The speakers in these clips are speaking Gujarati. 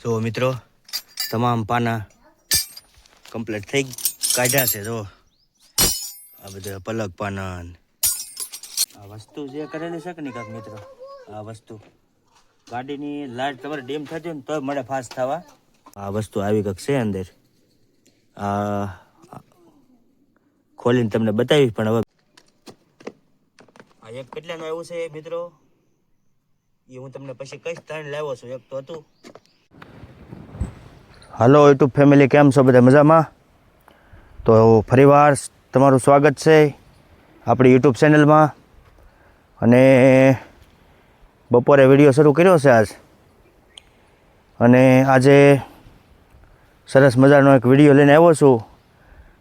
જો મિત્રો, તમામ પાના કમ્પ્લીટ થઈ કાઢ્યા છે જો આ બધા પલક પાના આ વસ્તુ જે કરેલી છે કે નહીં કાંક મિત્રો? આ વસ્તુ. ગાડીની લાઇટ તમારે ડીમ થતી હોય ને તોય મળે ફાસ્ટ થવા. આ વસ્તુ આવી કંઈક છે અંદર. આ ખોલીને તમને બતાવીશ પણ હવે. આ એક કેટલાનું આવ્યું છે મિત્રો? એ હું તમને પછી કઈશ ત્રણ લાવ્યો છું. એક તો હતું. હાલો યુટ્યુબ ફેમિલી, કેમ છો બધા? મજામાં? તો ફરીવાર તમારું સ્વાગત છે આપણી યુટ્યુબ ચેનલમાં. અને બપોરે વીડિયો શરૂ કર્યો છે આજ. અને આજે સરસ મજાનો એક વીડિયો લઈને આવ્યો છું.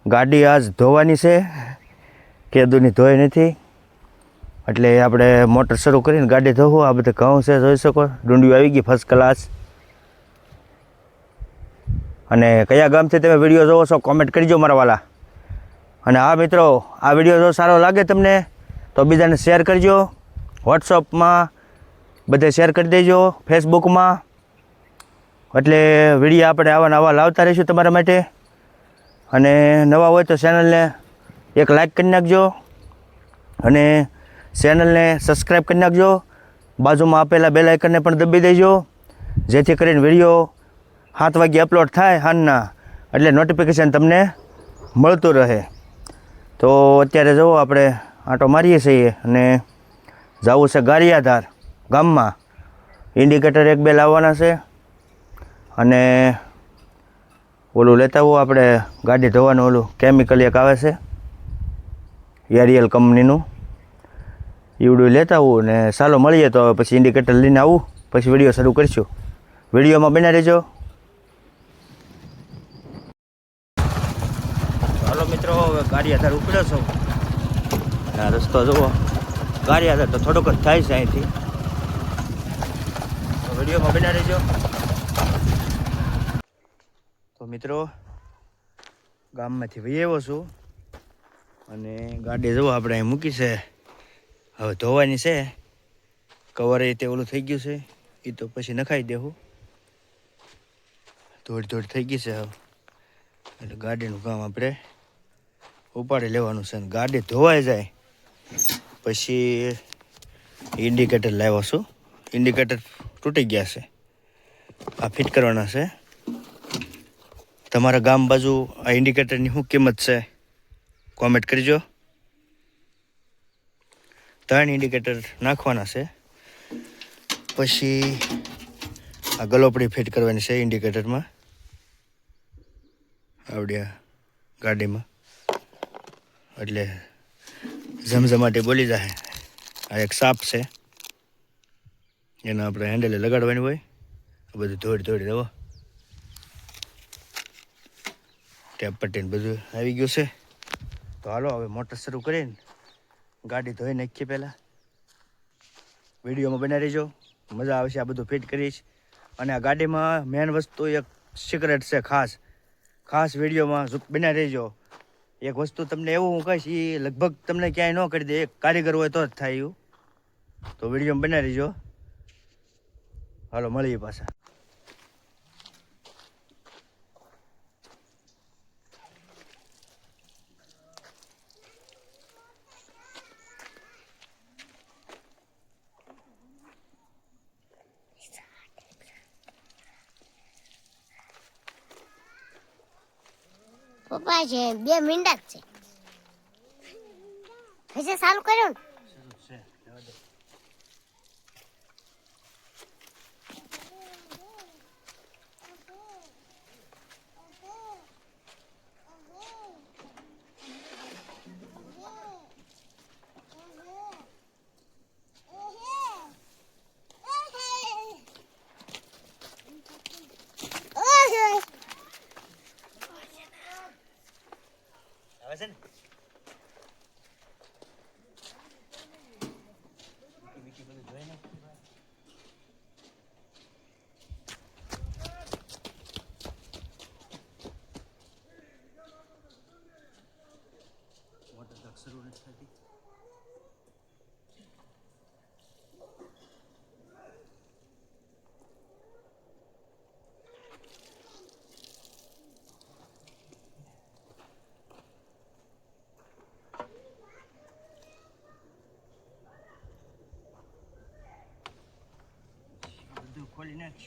ગાડી આજ ધોવાની છે, કેદુની ધોઈ નથી. એટલે આપણે મોટર શરૂ કરીને ગાડી ધોવું, આ બધા ઘઉં છે, જોઈ શકો, ડુંડિયું આવી ગઈ ફર્સ્ટ ક્લાસ અને કયા ગામથી તમે વીડિયો જોવો છો કોમેન્ટ કરજો મારા વાલા. અને હા મિત્રો, આ વીડિયો જો સારો લાગે તમને, તો બીજાને શેર કરજો. વોટ્સઅપમાં બધે શેર કરી દેજો ફેસબુકમાં એટલે વીડિયો આપણે આવા નવા લાવતા રહીશું તમારા માટે. અને નવા હોય તો ચેનલને એક લાઈક કરી નાખજો. અને ચેનલને સબસ્ક્રાઈબ કરી નાખજો. બાજુમાં આપેલા બે આઇકનને પણ દબી દેજો. જેથી કરીને વીડિયો સાત વાગ્યે અપલોડ થાય હાનના, એટલે નોટિફિકેશન તમને મળતું રહે. તો અત્યારે જુઓ આપણે આંટો મારીએ છીએ અને જવું છે ગારિયાધાર ગામમાં. ઇન્ડિકેટર એક બે લાવવાના છે અને ઓલું લેતા આવું આપણે, ગાડી ધોવાનું ઓલું કેમિકલ એક આવે છે એરિયલ કંપનીનું. ઈવડું લેતા આવું ને ચાલો મળીએ તો પછી ઇન્ડિકેટર લઈને આવું, પછી વીડિયો શરૂ કરીશું. વિડીયોમાં બના રહેજો હાલો મિત્રો ગાડી આધાર ઉપડ્યો છો. આ રસ્તો જુઓ. ગાડી આધાર તો થોડોક જ થાય છે અહીંથી. વિડીયોમાં બના રહેજો. તો મિત્રો, ગામમાંથી વહી છું. અને ગાડી જુઓ આપણે અહીં મૂકી છે. હવે ધોવાની છે. કવર એ તે ઓલું થઈ ગયું છે. એ તો પછી નખાઈ દેવું. ધોડ ધોડ થઈ ગઈ છે હવે. એટલે ગાડીનું કામ આપણે ઉપાડી લેવાનું છે ગાડી ધોવાઈ જાય. પછી ઇન્ડિકેટર લાવ્યો છું. ઇન્ડિકેટર તૂટી ગયા છે. આ ફિટ કરવાના છે. તમારા ગામ બાજુ આ ઇન્ડિકેટરની શું કિંમત છે? કોમેન્ટ કરજો. ત્રણ ઇન્ડિકેટર નાખવાના છે. પછી આ ગલોપડી ફિટ કરવાની છે ઇન્ડિકેટરમાં આવડ્યા ગાડીમાં. એટલે ઝમઝમાટી બોલી જાય આ એક સાપ છે. એના આપણે હેન્ડલે લગાડવાની હોય. આ બધું ધોડી ધોડી દેવો ટેપ પટ્ટીને બધું આવી ગયું છે. તો હાલો, હવે મોટર શરૂ કરીને ગાડી ધોઈ નાખીએ પહેલાં. વિડીયોમાં બનાવી રહેજો મજા આવશે આ બધું ફિટ કરીશ. અને આ ગાડીમાં મેન વસ્તુ એક સિક્રેટ છે ખાસ. ખાસ વિડીયોમાં બનાવી રહેજો એક વસ્તુ તમને એવું હું કહીશ એ લગભગ તમને ક્યાંય ન કરી દે, એક કારીગર હોય તો જ થાય એવું. તો વીડિયો બનાવી દેજો. હાલો, મળીએ પાછા. પપ્પા છે બે મિનિટ જ છે. હશે ચાલુ કર્યો ને?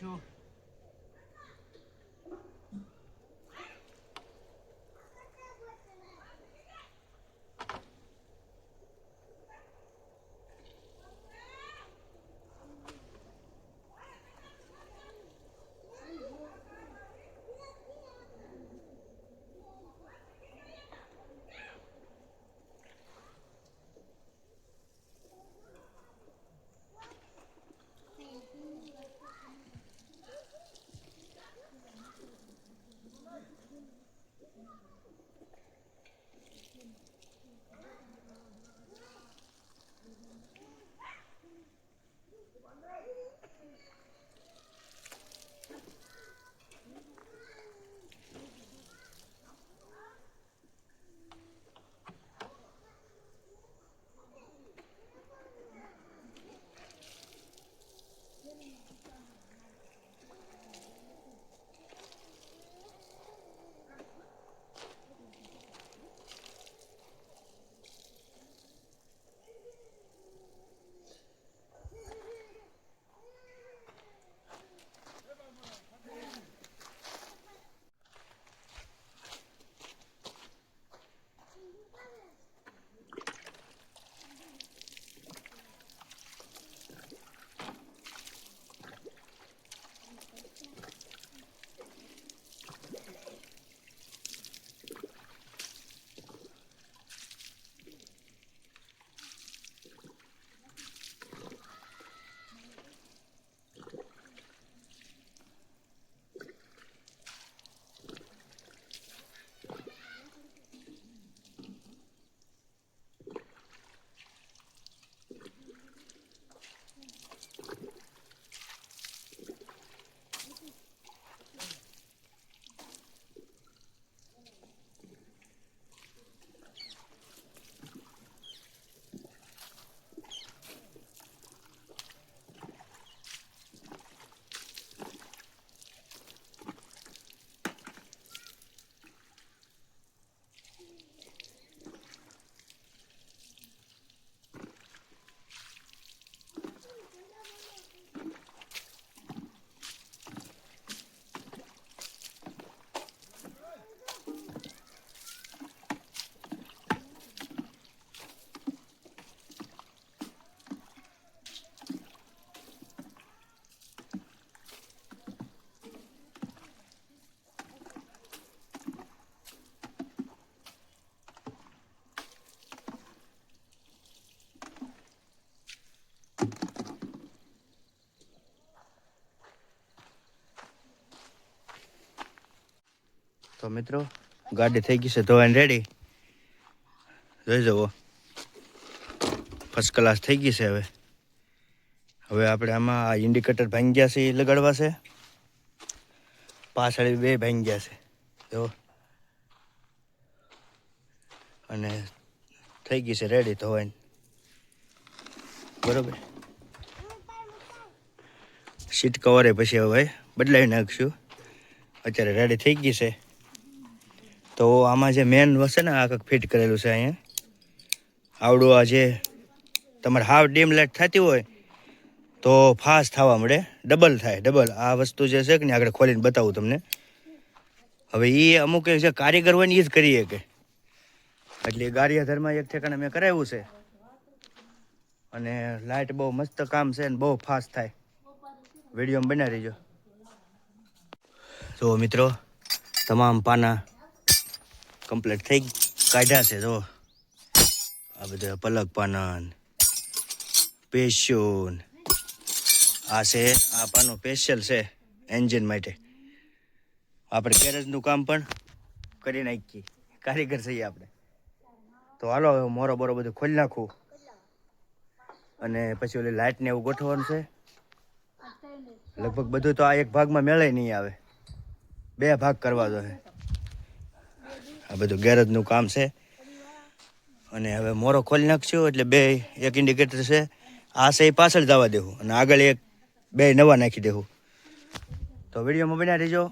નાખશું તો મિત્રો, ગાડી થઈ ગઈ છે ધોવાઈને રેડી જોઈ જવો ફર્સ્ટ ક્લાસ થઈ ગઈ છે હવે. હવે આપણે આમાં આ ઇન્ડિકેટર ભાંગી ગયા છે એ લગાડવા છે. પાછળ બે ભાંગી ગયા છે. જો અને થઈ ગઈ છે રેડી ધોવાઈને બરોબર? સીટ કવરે પછી હવે બદલાવી નાખશું. અત્યારે રેડી થઈ ગઈ છે. તો આમાં જે મેન વસે ને, આ કંઈક ફિટ કરેલું છે અહીંયા. આવડું આ જે તમારે હાફ ડીમ લાઇટ થતી હોય, તો ફાસ્ટ થવા મળે. ડબલ થાય ડબલ આ વસ્તુ જે છે કે ને આગળ ખોલીને બતાવું તમને. હવે એ અમુક જે કારીગર હોય ને એ જ કરીએ કે. એટલે ગારિયાધરમાં એક ઠેકાણે મેં કરાવ્યું છે. અને લાઇટ બહુ મસ્ત કામ છે ને, બહુ ફાસ્ટ થાય. વિડીયોમાં બનાવી દેજો. તો મિત્રો, તમામ પાના કમ્પ્લીટ થઈ કાઢ્યા છે, જો. આ બધા પલક પાનન પેશ્યુન આ છે, આ પાનું સ્પેશિયલ છે એન્જિન માટે. આપણે ગેરેજનું કામ પણ કરી નાખીએ. કારીગર થઈએ આપણે. તો હાલો, હવે મોરો બોરો બધું ખોલી નાખું. અને પછી ઓલી લાઇટને એવું ગોઠવવાનું છે. લગભગ બધું તો આ એક ભાગમાં મેળે નહીં આવે. બે ભાગ કરવા દો છે આ બધું ગેરેજનું કામ છે. અને હવે મોરો ખોલી નાખશું એટલે બે એક ઇન્ડિકેટર છે. આ છે પાછળ જવા દેવું અને આગળ એક બે નવા નાખી દેવું. તો વિડીયોમાં બન્યા રહેજો.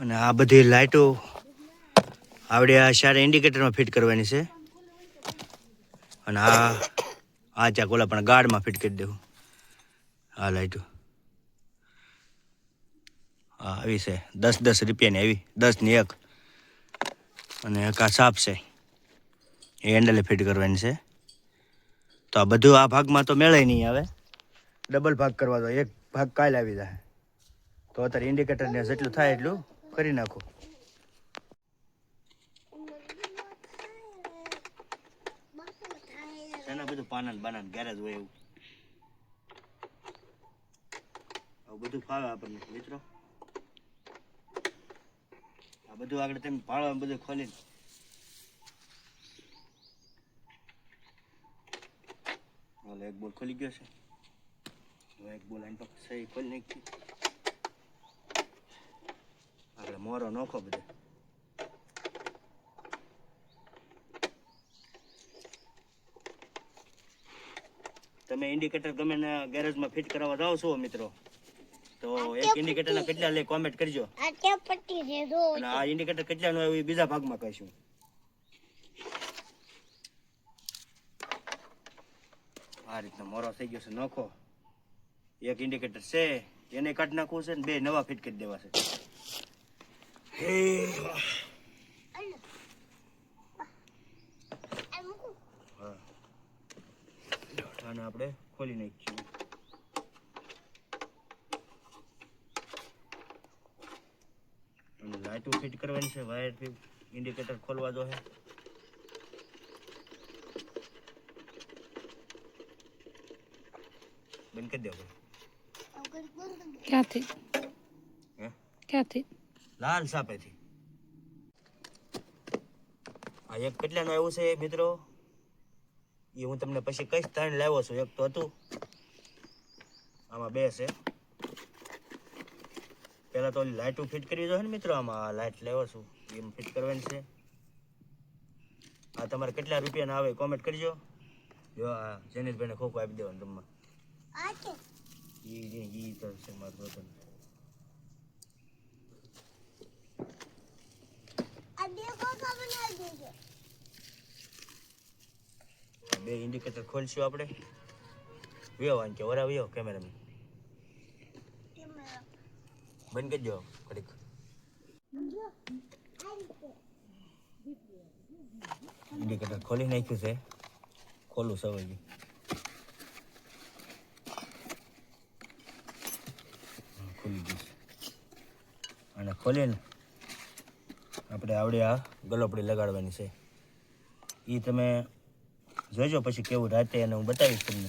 અને આ બધી લાઇટો આવડે આ સારા ઇન્ડિકેટરમાં ફિટ કરવાની છે. અને આ આ ચા કોલા પણ ગાર્ડમાં ફિટ કરી દેવું. આ લાઇટો હા આવી છે. દસ દસ રૂપિયાની આવી. દસની એક. અને એક આ સાપ છે. એ હેન્ડલે ફિટ કરવાની છે. તો આ બધું આ ભાગમાં તો મેળે નહીં આવે. ડબલ ભાગ કરવા દો. એક ભાગ કાલ આવી જાય. તો અત્યારે ઇન્ડિકેટરને જેટલું થાય એટલું કરી નાખો. એના બધું પાનન બાનન ગેરેજ હોય એવું. બધું ફાવે આપણને મિત્રો. બધું આગળ તમે ભાળો બધું ખોલીને. હાલો, એક બોલ ખોલી ગયો છે. એક બોલ આની પાસે સહી ખોલી નાખી. આગળ મોરો નોખો બધે. તમે ઇન્ડિકેટર ગમે ને ગેરેજમાં ફિટ કરાવવા જાઓ છો મિત્રો? તો એક ઇન્ડિકેટરના કેટલા લે કોમેન્ટ કરજો. આ ઇન્ડિકેટર કેટલાનું આવ્યું એ બીજા ભાગમાં કહીશું. આ રીતનો મોરો થઈ ગયો છે નોખો. એક ઇન્ડિકેટર છે એને કાઢી નાખવું છે ને બે નવા ફિટ કરી દેવા છે. આપણે ખોલી નાખીશું. લાઇટો ફિટ કરવાની છે વાયર ઇન્ડિકેટર ખોલવા દો છે બંધ કરી દેવો. ક્યાંથી? ક્યાંથી? લાલ સાપેથી. આ એક કેટલાનું આવ્યું છે મિત્રો? એ હું તમને પછી કઈ ત્રણ લાવ્યો છું. એક તો હતું. આમાં બે છે. પહેલા તો લાઇટો ફિટ કરવી જોઈએ ને મિત્રો આમાં લાઇટ લેવો છું. એમ ફિટ કરવાની છે. આ તમારે કેટલા રૂપિયાના આવે કોમેન્ટ કરજો. જો આ જેનિતભાઈને ખોખો આપી દેવાનું છે ઈ તો છે મારું બે ઇન્ડિકેટર ખોલશું આપણે. વ્યો આન કે વરા વ્યો કેમેરામેન કેમેરા બંધ કરી દો ઘડીક ઇન્ડિકેટર ખોલી નાખ્યું છે ખોલું હા, ખુલી છે અને ખોલીને આપણે આવડે આ ગલોપડી લગાડવાની છે એ તમે જોજો પછી કેવું રાતે એને હું બતાવીશ તમને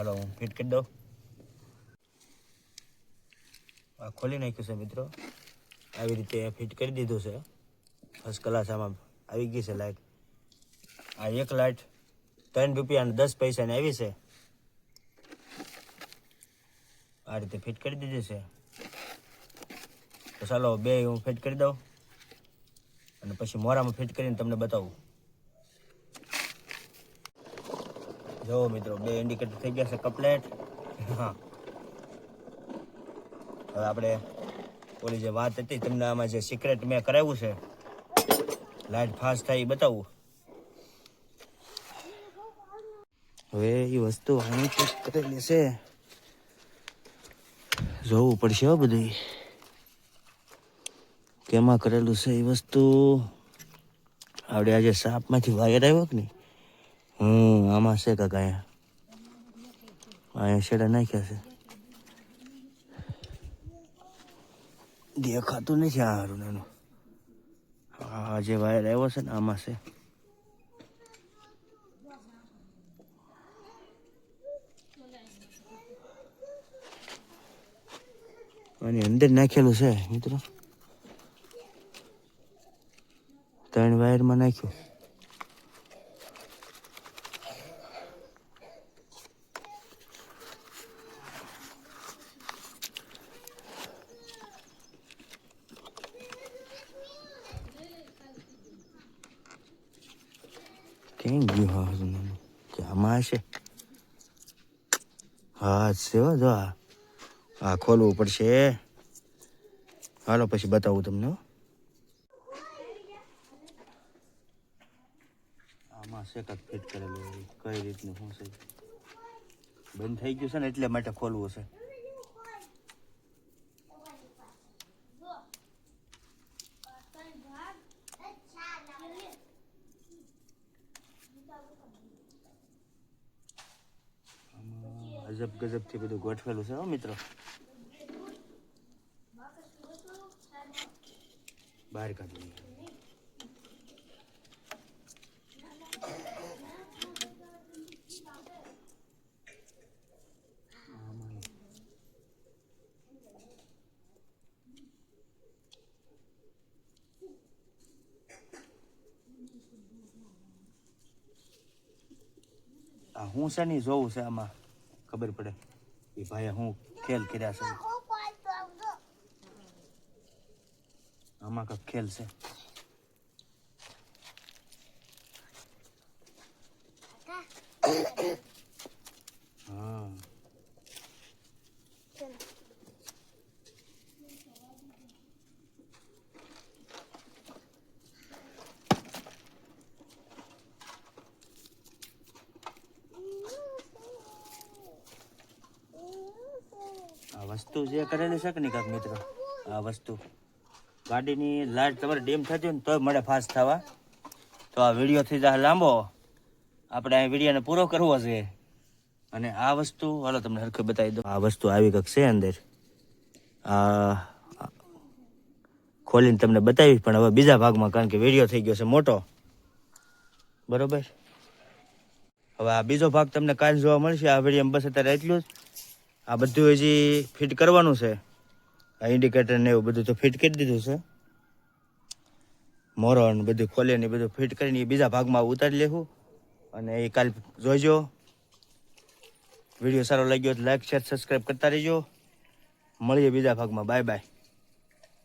હાલો, હું ફિટ કરી દઉં. આ ખોલી નાખ્યું છે મિત્રો. આવી રીતે ફિટ કરી દીધું છે. ફર્સ્ટ ક્લાસ આમાં આવી ગઈ છે લાઇટ આ એક લાઇટ ત્રણ રૂપિયા અને દસ પૈસાની આવી છે. આ રીતે ફિટ કરી દીધી છે. તો ચાલો, બે હું ફિટ કરી દઉં. અને પછી મોરામાં ફિટ કરીને તમને બતાવું. જો મિત્રો, બે ઇન્ડિકેટર થઈ ગયા છે કપલેટ હા. હવે આપણે ઓલી જે વાત હતી, તમને આમાં જે સિક્રેટ મેં કરાવ્યું છે લાઇટ ફાસ્ટ થાય એ બતાવું. હવે એ વસ્તુ અહીં ચેક કરેલી છે. જોવું પડશે હો બધું કેમાં કરેલું છે એ વસ્તુ? આપણે આજે સાપમાંથી વાયર આવ્યો કે નહીં? હમ, આમાં છે કાકા અહીંયા અહીંયા શેડા નાખ્યા છે. દેખાતું નથી આ હારું નાનું. આ જે વાયર આવ્યો છે ને, આમાં છે. અને અંદર નાખેલું છે, મિત્રો. ત્રણ વાયરમાં નાખ્યું કેમ ગયું હા હારું નાનું? કે આમાં હશે હા છે હો જો આ ખોલવું પડશે. હાલો પછી બતાવું તમને. આમાં સેકક ફિટ કરેલું કઈ રીતનું, શું છે? બંધ થઈ ગયું છે ને, એટલે માટે ખોલવું છે આમાં અજબ ગજબથી બધું ગોઠવેલું છે હો મિત્રો બહાર કાઢી આ હું છે ને ઈ જોવું છે આમાં ખબર પડે. એ ભાઈએ હું ખેલ કર્યા છે. આમાં કંઈક ખેલ છે હા આ વસ્તુ જે કરેલી છે કે નહીં મિત્રો? આ વસ્તુ. ગાડીની લાઈટ તમારે ડેમ થતી હોય ને તોય મળે ફાસ્ટ થવા. તો આ વીડિયો થઈ લાંબો. આપણે આ વિડીયોને પૂરો કરવો છે. અને આ વસ્તુ, હાલો તમને હરખે બતાવી દો આ વસ્તુ આવી કંઈક છે અંદર. આ ખોલીને તમને બતાવીશ, પણ હવે બીજા ભાગમાં કારણ કે વીડિયો થઈ ગયો છે મોટો. બરોબર? હવે આ બીજો ભાગ તમને કાલ જોવા મળશે. આ વીડિયો બસ અત્યારે એટલું જ. આ બધું હજી ફિટ કરવાનું છે. આ ઇન્ડિકેટર ને એવું બધું તો ફિટ કરી દીધું છે. મોરણ બધું ખોલે ને બધું ફિટ કરીને એ બીજા ભાગમાં ઉતારી લેવું અને એ કાલ જોઈજો. વીડિયો સારો લાગ્યો તો લાઈક શેર સબસ્ક્રાઈબ કરતા રહેજો. મળીએ બીજા ભાગમાં. Bye bye